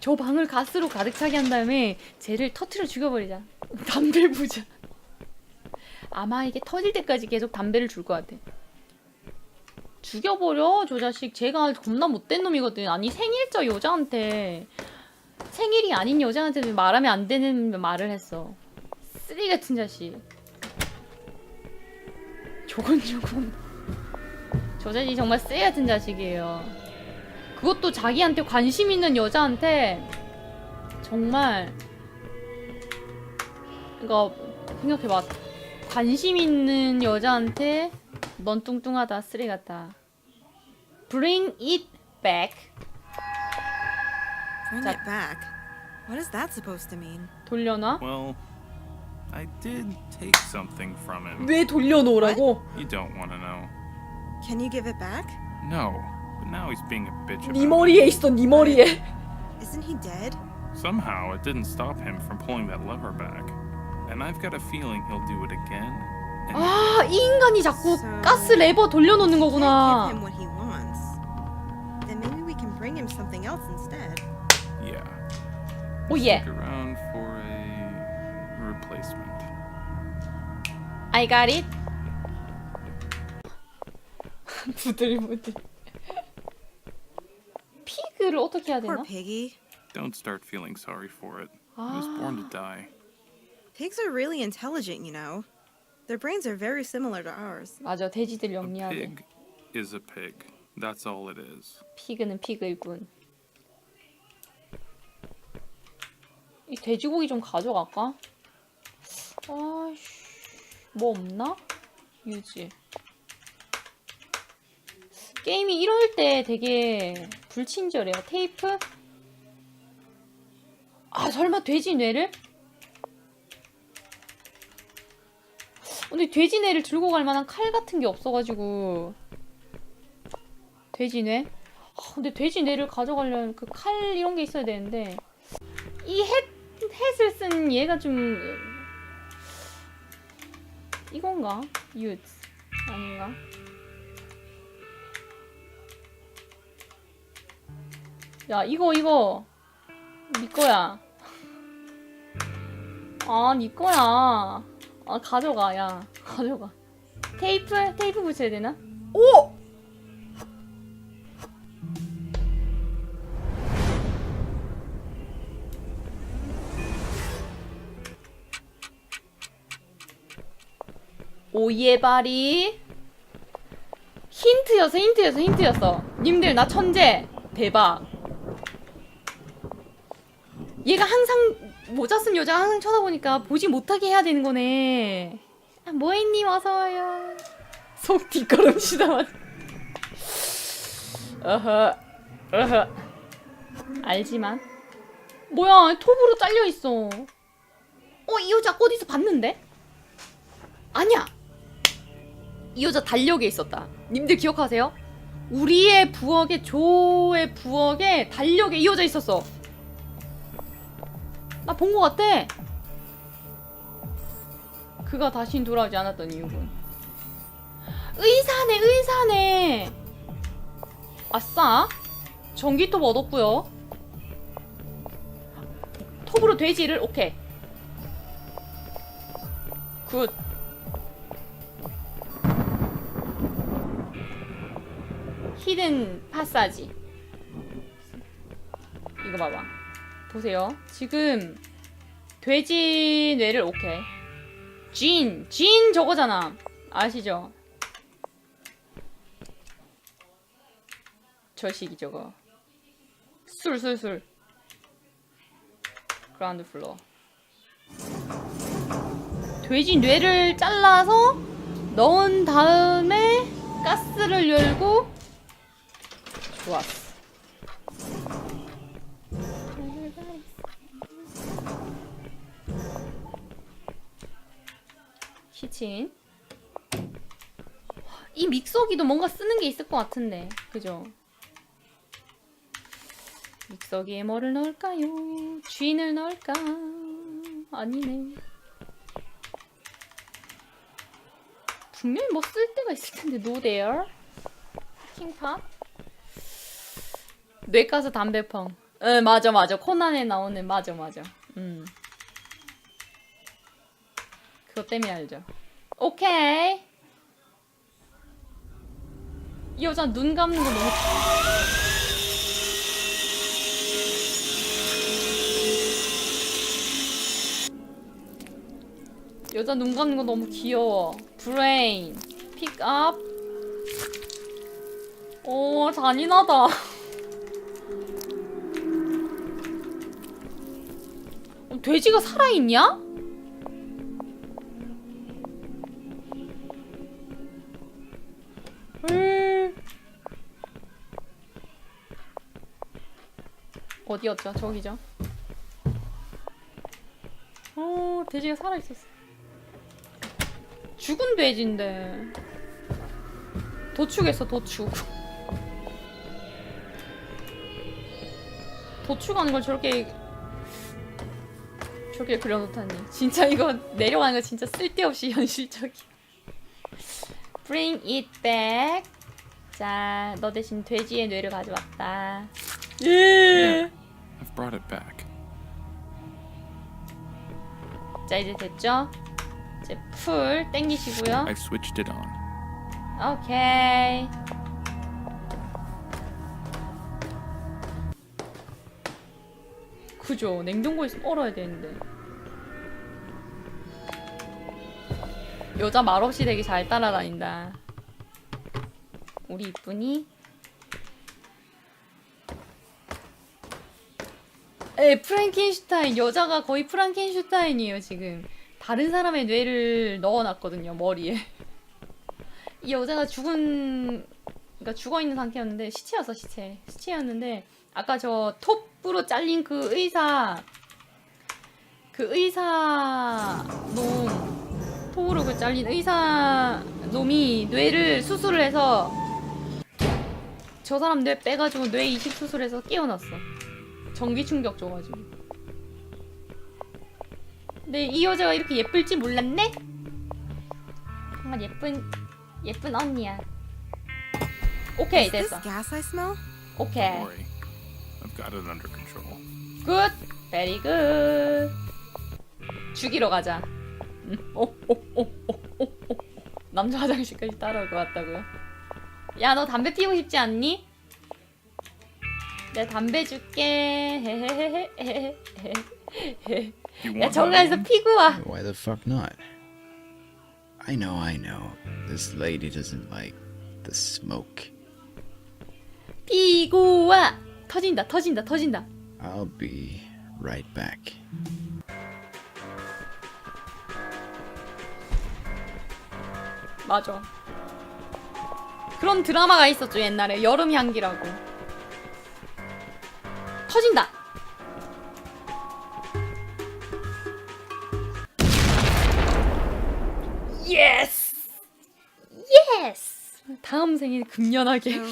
저 방을 가스로 가득 차게 한 다음에 쟤를 터트려 죽여버리자. 담배 부자. 아마 이게 터질 때까지 계속 담배를 줄 것 같아. 죽여버려 저 자식. 제가 겁나 못된 놈이거든. 아니 생일자 여자한테 생일이 아닌 여자한테 말하면 안 되는 말을 했어. 쓰레기 같은 자식. 조곤조곤. 저 자식 정말 쓰레기 같은 자식이에요. 그것도 자기한테 관심 있는 여자한테 정말 이거 생각해봐 관심 있는 여자한테 넌 뚱뚱하다 쓰레기 같다 Bring it back Bring it back. What is that supposed to mean? 돌려놔 Well, I did take something from him. 왜 돌려놓으라고 You don't want to know. Can you give it back? No, but now he's being a bitch about 네 it. 머리에 있어 네 머리에 Isn't he dead? Somehow it didn't stop him from pulling that lever back. And I've got a feeling he'll do it again. And 아 이 인간이 자꾸 가스 레버 돌려놓는 Can't 거구나 give him what he wants. Then maybe we can bring him something else instead. yeah. 오예 Stick around for a replacement. I got it 부들부들 피그를 어떻게 해야 Poor 되나? piggy. Don't start feeling sorry for it. He was born to die. Pigs are really intelligent, you know. Their brains are very similar to ours. 맞아 돼지들 A 영리하대 pig is a pig. That's all it is. 피그는 피그일 뿐. 이 돼지고기 좀 가져갈까? 아씨, 뭐 없나? 유지. 게임이 이럴 때 되게 불친절해요. 테이프? 아, 설마 돼지 뇌를? 근데 돼지 뇌를 들고 갈 만한 칼 같은 게 없어가지고. 돼지 뇌? 아, 근데 돼지 뇌를 가져가려면 그 칼 이런 게 있어야 되는데 이 햇, 햇을 쓴 얘가 좀 이건가? 윷 아닌가? 야 이거 이거. 네 거야. 아네 거야. 아 가져가. 야 가져가. 테이프? 테이프 붙여야 되나? 오! 오예바리 힌트였어 힌트였어 힌트였어. 님들 나 천재. 대박 얘가 항상 모자 쓴 여자가 항상 쳐다보니까 보지 못하게 해야 되는 거네 아, 모에님 어서 와요 속 뒷걸음치다 어허 어허 알지만 뭐야 톱으로 잘려 있어 어 이 여자 어디서 봤는데? 아니야 이 여자 달력에 있었다. 님들 기억하세요? 우리의 부엌에 조의 부엌에 달력에 이 여자 있었어. 나본거 같아. 그가 다신 돌아오지 않았던 이유군. 의사네, 의사네. 아싸. 전기톱 얻었고요. 톱으로 돼지를 오케이. 굿. 히든 파사지. 이거 봐봐. 보세요. 지금 돼지 뇌를 오케이. 진, 진 저거잖아. 아시죠? 저 시기 저거. 술, 술, 술. 그라운드 플로어. 돼지 뇌를 잘라서 넣은 다음에 가스를 열고 좋았어. 키친. 이 믹서기도 뭔가 쓰는 게 있을 것 같은데, 그죠? 믹서기에 뭐를 넣을까요? 쥔을 넣을까? 아니네. 분명히 뭐쓸 데가 있을 텐데, no there. 킹팝? 뇌가스 담배펑. 응 맞아 맞아 코난에 나오는 맞아 맞아 음 그것 때문에 알죠? 오케이. 이 여자 눈 감는 거 너무 여자 눈 감는 거 너무 귀여워. 브레인 픽업 오 잔인하다. 어, 돼지가 살아있냐? 어디였죠? 저기죠. 어, 돼지가 살아있었어. 죽은 돼지인데. 도축했어, 도축. 도축하는 걸 저렇게 저렇게 그려놓다니 진짜 이거 내려가는 거 진짜 쓸데없이 현실적이야 Bring it back 자, 너 대신 돼지의 뇌를 가져왔다 예. I've brought it back. 자 이제 됐죠? 이제 풀 땡기시고요 I switched it on. 오케이 그죠 냉동고에서 얼어야 되는데 여자 말없이 되게 잘 따라다닌다 우리 이쁜이 에 프랑켄슈타인 여자가 거의 프랑켄슈타인이에요 지금. 다른 사람의 뇌를 넣어놨거든요 머리에. 이 여자가 죽은 그러니까 죽어 있는 상태였는데 시체였어 시체. 시체였는데 아까 저 톱으로 잘린 그 의사 그 의사 놈 톱으로 그 잘린 의사 놈이 뇌를 수술을 해서 저 사람 뇌 빼가지고 뇌 이식 수술해서 깨어났어 전기 충격 줘가지고 근데 이 여자가 이렇게 예쁠지 몰랐네 정말 예쁜 예쁜 언니야. 오케이 됐어. gas I smell? 오케이. Worry. I've got it under control. 굿. 베리 굿. 죽이러 가자. 음, 오, 오, 오, 오, 오, 오. 남자 화장실까지 따라올 것 같다고요? 야, 너 담배 피우고 싶지 않니? 내 담배 줄게. 야, one? 피고 와. Why the fuck not? I know, I know. This lady doesn't like the smoke. 피고 와. 터진다, 터진다, 터진다. I'll be right back. 맞아. 그런 드라마가 있었죠 옛날에 여름 향기라고. 터진다. 예스. 예스. 다음 생에 금연하게. No.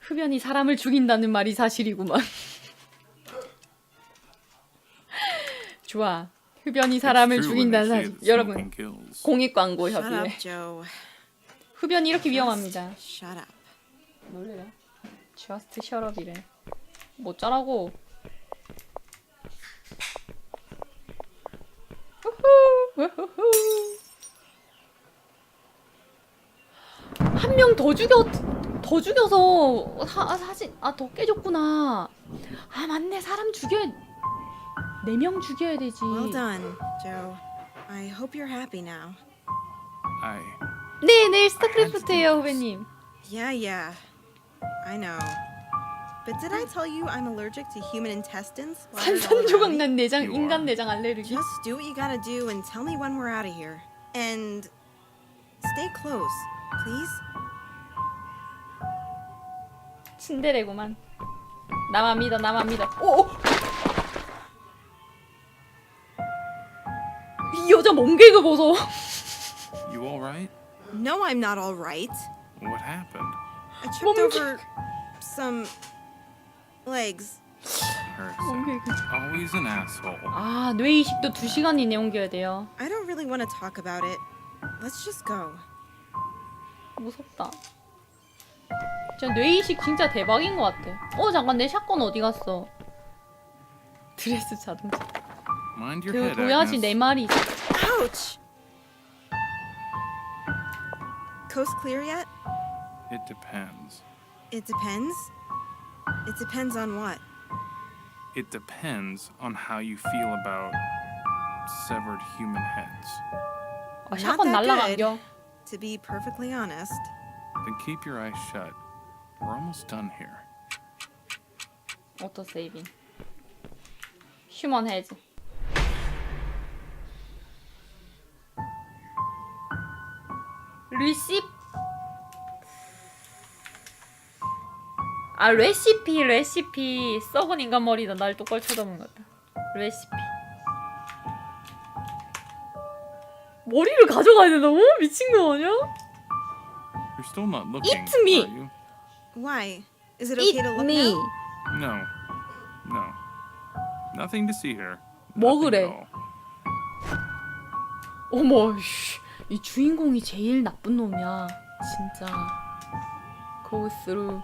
흡연이 사람을 죽인다는 말이 사실이구만. 좋아. 흡연이 사람을 죽인다는 사실. 여러분. 공익 광고 협의회. 흡연이 이렇게 위험합니다. 놀래라. Just shut up이래. 뭐 짜라고. 한 명 더 죽여 더 죽여서 사, 사진 아 더 깨졌구나. 아 맞네 사람 죽여 네 명 죽여야 되지. Well done, Joe. I hope you're happy now. I 네 내일 스타크래프트예요 후배님. Yeah, yeah. I know. But did I tell you I'm allergic to human intestines? splattered all around me? 산산조각 난 내장 You 인간 are. 내장 알레르기. Just do what you gotta do and tell me when we're out of here. And stay close, please. 친데레구만. 나만 믿어, 나만 믿어. 오! 오! 이 여자 멍게가 벗어. you all right? No, I'm not all right. What happened? I tripped over some legs. Harrison. Always an asshole. 아, 뇌 이식도 2시간 이내 옮겨야 돼요. I don't really want to talk about it. Let's just go. 무섭다. 진짜 뇌이식 진짜 대박인 것 같아. 어 잠깐 내 샷건 어디 갔어? 드레스 자동차. Mind your 그 head, 도야지 Agnes. 네 마리 있어. Ouch! Coast clear yet? It depends. It depends. It depends on what? It depends on how you feel about severed human heads. 아, Not 샷건 that 날라간겨. To be perfectly honest. Then keep your eyes shut. We're almost done here. 오토 세이빙. 휴먼 헤즈. 리시 아 레시피 레시피 썩은 인간 머리다 날 똑바로 쳐다본 것 같다 레시피 머리를 가져가야 된다고? 미친 거 아니야? You're still not looking. Eat me. Are you? Why? Is it okay Eat to look me now? No. No. Nothing to see here. 뭐 Nothing 그래? at all. 어머, 씨. 이 주인공이 제일 나쁜 놈이야. 진짜. Go through.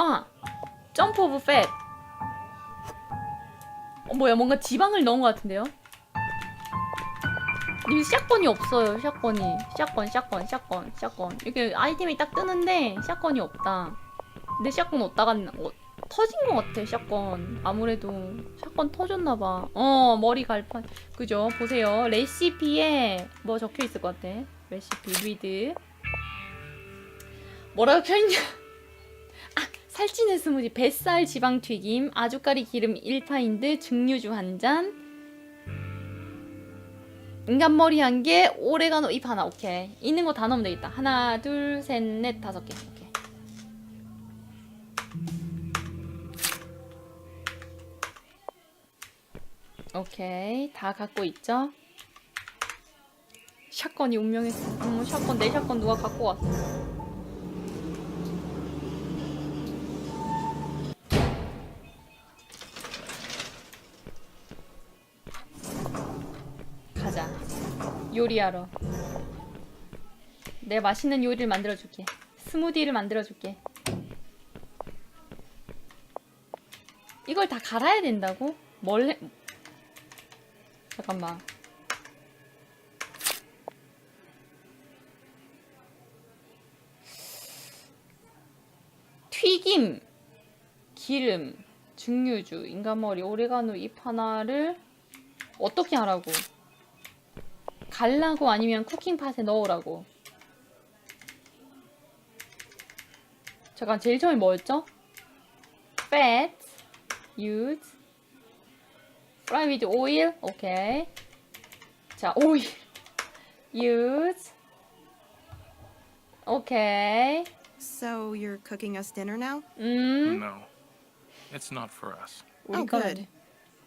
아! 점프 오브 팻. 어, 뭐야, 뭔가 지방을 넣은 것 같은데요? 이 샷건이 없어요, 샷건이. 샷건, 샷건, 샷건, 샷건. 이렇게 아이템이 딱 뜨는데, 샷건이 없다. 근데 샷건 어디다가, 어, 터진 것 같아, 샷건. 아무래도. 샷건 터졌나봐. 어, 머리 갈판. 그죠? 보세요. 레시피에 뭐 적혀 있을 것 같아. 레시피 리드. 뭐라고 켜있냐? 아, 살찌는 스무디, 뱃살 지방 튀김, 아주까리 기름 1파인드, 증류주 한 잔. 인간 머리 한 개, 오레가노 잎 하나. 오케이. 있는 거 다 넣으면 되겠다. 하나, 둘, 셋, 넷, 다섯 개. 오케이. 오케이. 다 갖고 있죠? 샷건이 운명했어. 음, 샷건, 내 샷건 누가 갖고 왔어. 요리하러. 내가 맛있는 요리를 만들어줄게. 스무디를 만들어줄게. 이걸 다 갈아야 된다고? 뭘 해? 잠깐만. 튀김, 기름, 증류주, 인간머리, 오레가노 잎 하나를 어떻게 하라고? 갈라고 아니면 쿠킹팟에 넣으라고? 잠깐 제일 처음에 뭐였죠? fat, use, fry with oil, 오케이. 자, 오일, use, 오케이. So you're cooking us dinner now? 음, No. It's not for us. Oh, 우리 거는 good.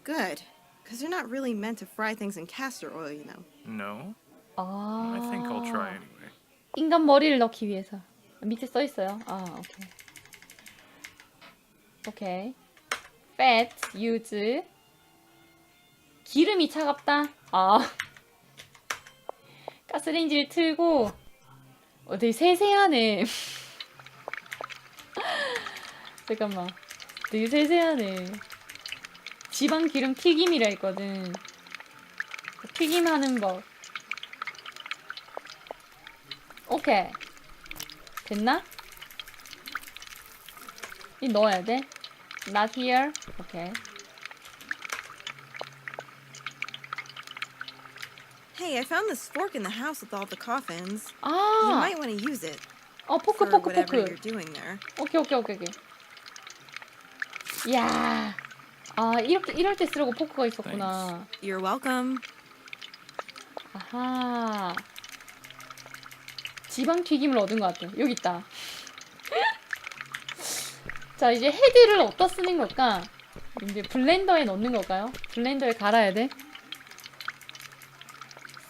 Good. Because you're not really meant to fry things in castor oil, you know. No? 아, I think I'll try anyway. 인간 머리를 넣기 위해서. 밑에 써 있어요. 아, 오케이. 오케이. fat, use. 기름이 차갑다. 아. 가스레인지를 틀고 어, 되게 세세하네. 잠깐만. 되게 세세하네. 지방 기름 튀김이라 했거든. 튀김하는 법. 오케이. 됐나? 이 넣어야 돼? Not here. 오케이. Hey, I found this fork in the house with all the coffins. You 아, might want to use it 어 포크 for 포크 whatever 포크. you're doing there. 오케이 오케이 오케이 오케이. 이야. 아 이렇게 이럴 때 쓰려고 포크가 있었구나. You're welcome. 아하. 지방 튀김을 얻은 것 같아. 여기 있다. 자 이제 헤드를 어디다 쓰는 걸까? 이제 블렌더에 넣는 걸까요? 블렌더에 갈아야 돼.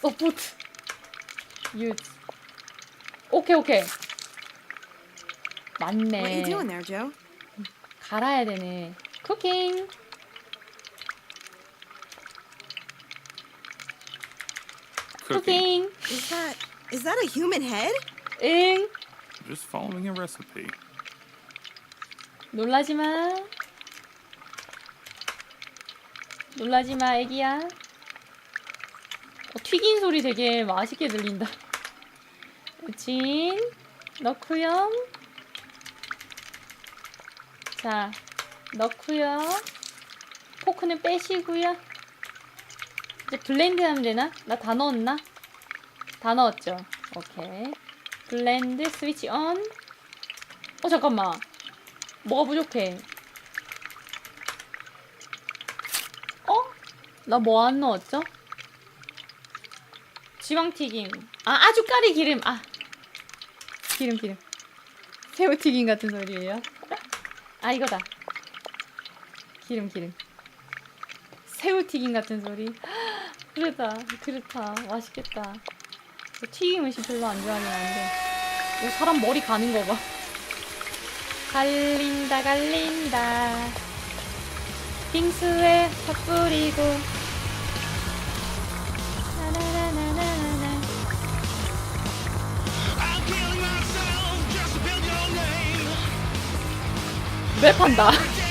서포트. 유즈. 오케이 오케이. 맞네. 갈아야 되네. 쿠킹. Cooking. Is that is that a human head? 응. Just following a recipe. 놀라지 마. 놀라지 마, 애기야. 어, 튀긴 소리 되게 맛있게 들린다. 진, 넣고요. 자, 넣고요. 포크는 빼시고요. 이제 블렌드 하면 되나? 나 다 넣었나? 다 넣었죠. 오케이. 블렌드 스위치 온. 어 잠깐만. 뭐가 부족해? 어? 나 뭐 안 넣었죠? 지방튀김. 아, 아주까리 기름. 아. 기름, 기름. 새우튀김 같은 소리예요. 아, 이거다. 기름, 기름. 새우튀김 같은 소리. 그렇다, 그렇다. 맛있겠다. 저 튀김 음식 별로 안 좋아하긴 한데. 이 사람 머리 가는 거 봐. 갈린다 갈린다 빙수에 ผั 뿌리고 나나나나나나 myself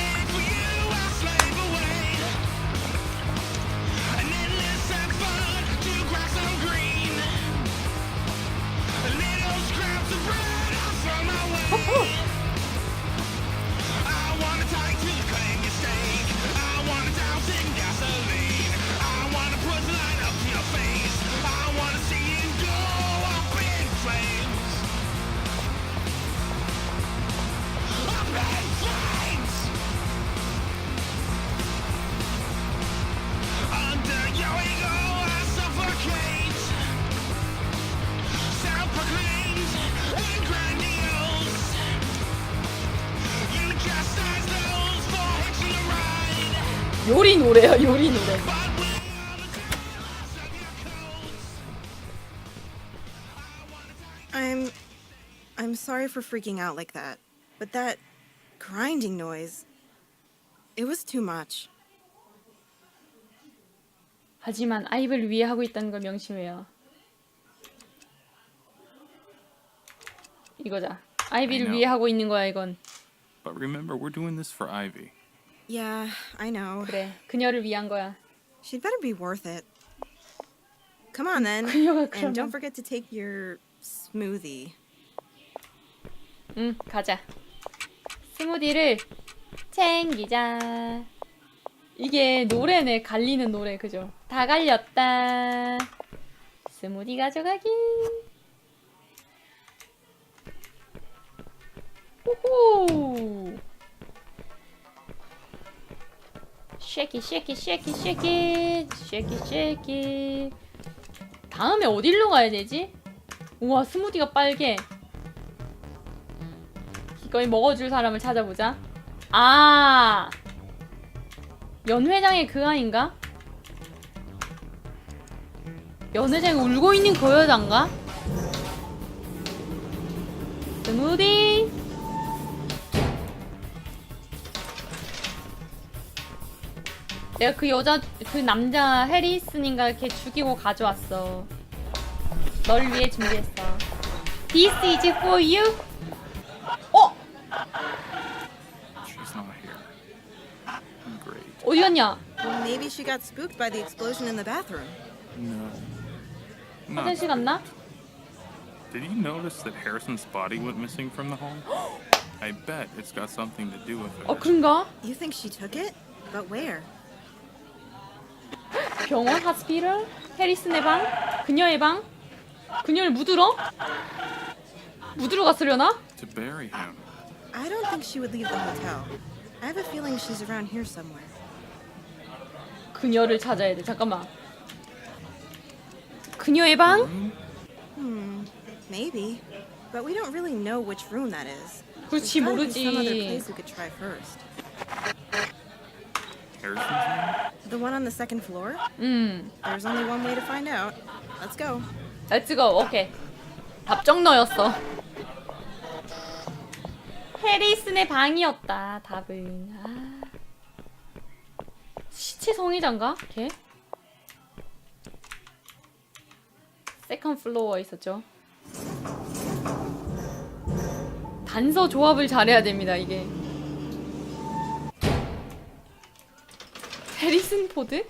요리 노래야 요리 노래 But we are the killers of your codes. I'm. I'm sorry for freaking out like that, but that grinding noise. It was too much. 하지만 아이를 위해 하고 있다는 걸 명심해요 이거자 아이비를 I know. 위해 하고 있는 거야 이건 But remember, we're doing this for Ivy. Yeah, I know. 그래 그녀를 위한 거야 She'd better be worth it. Come on then. 그녀가 And don't 그러면 forget to take your smoothie. 응 가자 스무디를 챙기자 이게 노래네 갈리는 노래 그죠 다 갈렸다 스무디 가져가기 호호 쉐키 쉐키 쉐키 쉐키 쉐키 쉐키 다음에 어디로 가야 되지? 우와 스무디가 빨개 이걸 먹어줄 사람을 찾아보자. 아, 연회장의 그 아인가? 연회장에 울고 있는 그 여잔가? 스무디. 내가 그 여자, 그 남자 해리슨인가 걔 죽이고 가져왔어. 널 위해 준비했어. This is for you. 어? She's not here. Great. 어디 갔냐? Well, maybe she got spooked by the explosion in the bathroom. No. Not 화장실 갔나? Did you notice that Harrison's body went missing from the home? I bet it's got something to do with it. 어 그런가? You think she took it? But where? 병원? 하스피럴? 해리슨의 방? 그녀의 방? 그녀를 묻으러? 묻으러 갔으려나? To bury him. I don't think she would leave the hotel. I have a feeling she's around here somewhere. 그녀를 찾아야 돼. 잠깐만. 그녀의 방? Hmm, maybe. But we don't really know which room that is. 그렇지 There's gotta be some other 모르지. place we could try first. The one on the second floor? 음. There's only one way to find out. Let's go. 렛츠고. 오케이. 답정 너였어. 해리슨의 방이었다. 답은. 아. 시체 성의자인가? 걔? 세컨 플로어 있었죠. 단서 조합을 잘해야 됩니다 이게 해리슨 포드?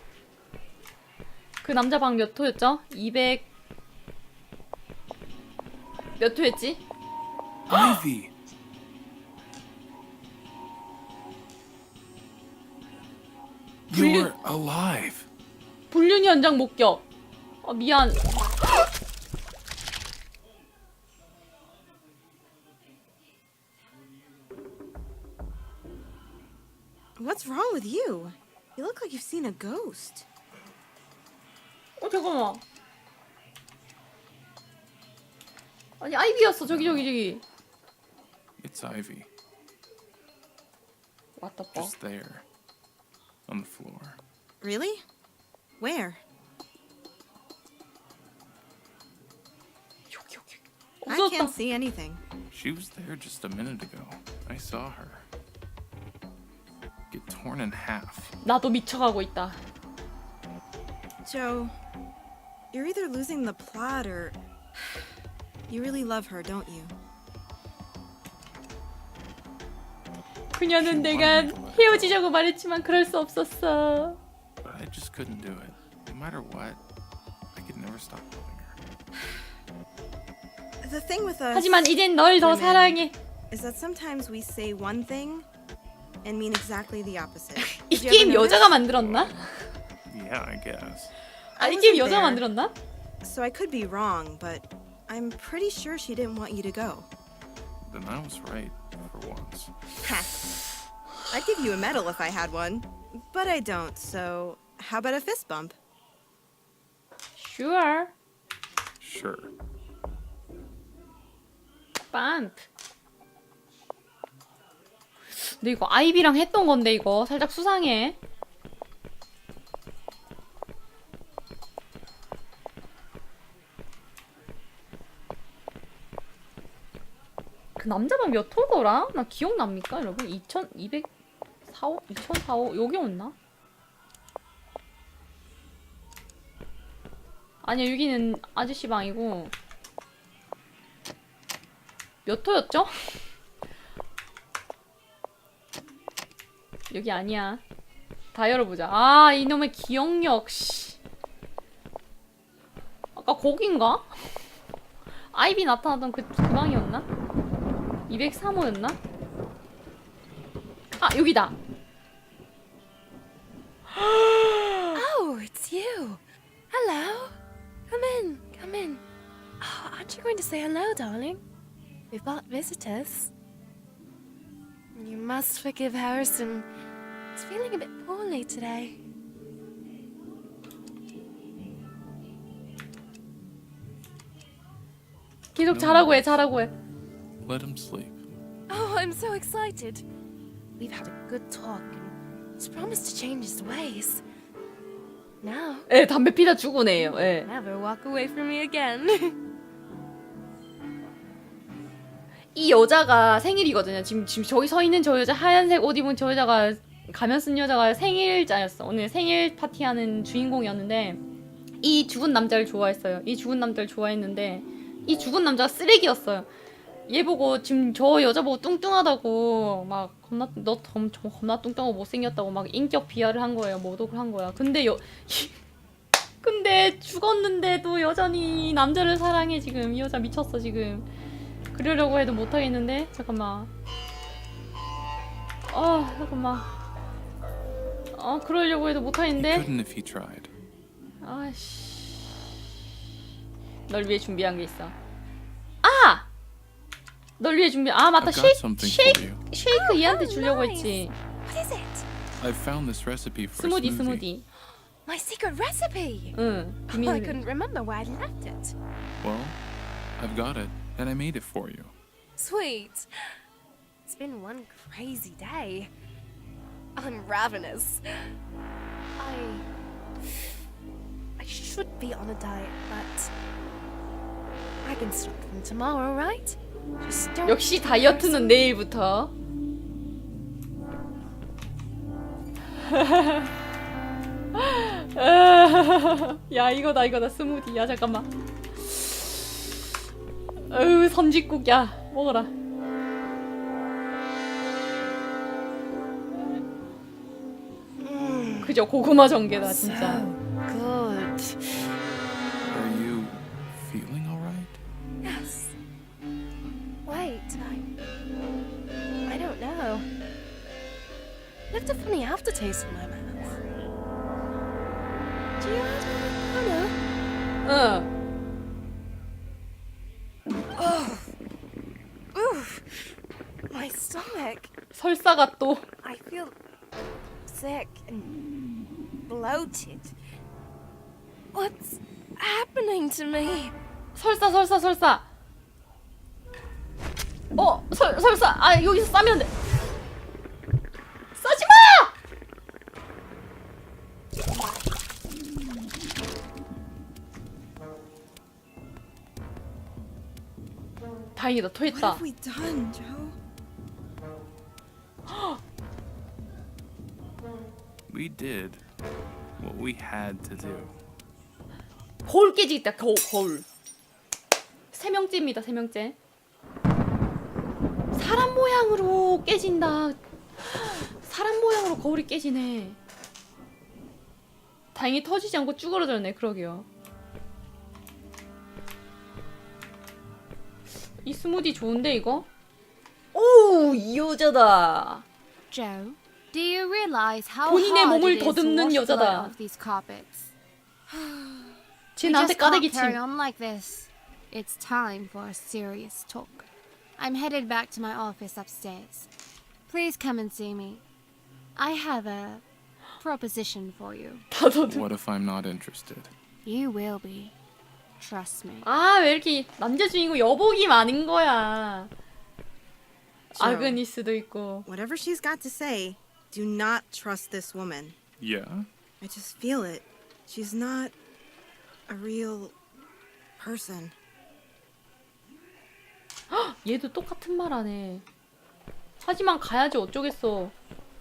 그 남자 방 몇 호였죠? 200... 몇 호였지? Ivy! You're alive. 불륜 현장 목격 어 미안 What's wrong with you? You look like you've seen a ghost. 어 잠깐만 아니 아이비였어 저기 저기 저기 It's Ivy. 왔다 봐 Just there. On the floor. Really? Where? 여기 여기 I 없어졌다 can't see anything. She was there just a minute ago. I saw her. Get torn in half. 나도 미쳐가고 있다 Joe, you're either losing the plot or. You really love her, don't you? 그녀는 내가 헤어지자고 말했지만 그럴 수 없었어 But I just couldn't do it. No matter what, I could never stop loving her. The thing with us 하지만 이젠 널 더 사랑해 is that sometimes we say one thing and mean exactly the opposite. 이 Did you 게임 ever 여자가 notice? 만들었나? Yeah, I guess. 아 이 I 게임 wasn't 여자가 there. 만들었나? So I could be wrong, but I'm pretty sure she didn't want you to go. Then I was right for once. Ha. I'd give you a medal if I had one, but I don't. So how about a fist bump? Sure Sure. 빰 근데 이거 아이비랑 했던 건데 이거 살짝 수상해 그 남자방 몇 호더라? 나 기억납니까 여러분? 2204호? 2004호? 여기 없나? 아니야 여기는 아저씨 방이고 몇 호였죠? 여기 아니야. 다 열어보자. 아 이놈의 기억력. 씨. 아까 거긴가? 아이비 나타나던 그, 그 방이었나? 203호였나? 아 여기다. Oh, it's you. Hello. Come in, come in. Oh, aren't you going to say hello, darling? We've got visitors. You must forgive Harrison. He's feeling a bit poorly today. 계속 잘하고 해, 잘하고 해. Let him sleep. Oh, I'm so excited. We've had a good talk and he's promised to change his ways. Now, 예, 담배 피다 죽은 애예요. 예. never walk away from me again. 이 여자가 생일이거든요. 지금 지금 저기 서 있는 저 여자 하얀색 옷 입은 저 여자가 가면 쓴 여자가 생일자였어. 오늘 생일 파티하는 주인공이었는데 이 죽은 남자를 좋아했어요. 이 죽은 남자를 좋아했는데 이 죽은 남자가 쓰레기였어요. 얘 보고 지금 저 여자 보고 뚱뚱하다고 막 겁나 너 덤- 저 겁나 뚱뚱하고 못생겼다고 막 인격 비하를 한 거예요. 모독을 한 거야. 근데 여 근데 죽었는데도 여전히 이 남자를 사랑해 지금 이 여자 미쳤어 지금. 그러려고 해도 못 하겠는데 잠깐만. 아 잠깐만. 아 그러려고 해도 못 He 하겠는데. couldn't if he tried. 아씨. 널 위해 준비한 게 있어. 아! 널 위해 준비. 아 맞다. Got 쉐이크 something for 쉐이크 얘한테 Oh, 주려고. 했지. what is it? I found this recipe for 스무디 a 스무디. smoothie. My secret recipe. 응. Oh, I couldn't remember where I'd left it. Well, I've got it, and I made it for you. Sweet. It's been one crazy day. I'm ravenous. I. I should be on a diet, but. I can start from tomorrow, right? Just don't. 역시 eat 다이어트는 내일부터. 야 이거다 이거다 스무디 야 잠깐만 어휴 선지국이야 먹어라 그죠 고구마 전개다 진짜 good. Are you feeling all right? Yes. Wait, I, I don't know. Left a funny aftertaste in my mouth. Do you add a- I know. 응 My stomach. 설사가 또 I feel sick and bloated. What's happening to me? 설사 설사 설사. 어, 설 설사. 아, 여기서 싸면 안 돼. 싸지 마! 다행이다. What 토했다. have we done, Joe? We did what we had to do. 거울 깨지겠다. 거울, 거울. 세 명째입니다. 세 명째. 사람 모양으로 깨진다. 사람 모양으로 거울이 깨지네. 다행히 터지지 않고 쭈그러졌네. 그러게요. 이 스무디 좋은데 이거? 오, 이 여자다. Joe, do you realize how 본인의 hard 몸을 it is to 더듬는 wash the 여자다. blood off these carpets? 쟤 We 나한테 just can't 까대기 carry 침. on like this. It's time for a serious talk. I'm headed back to my office upstairs. Please come and see me. I have a proposition for you. 다더듬. What if I'm not interested? You will be. Trust me. 아, 왜 이렇게 남자 주인공 여복이 많은 거야. Joe. 아그니스도 있고. Whatever she's got to say, do not trust this woman. Yeah? I just feel it. She's not a real person. 얘도 똑같은 말 하네. 하지만 가야지 어쩌겠어.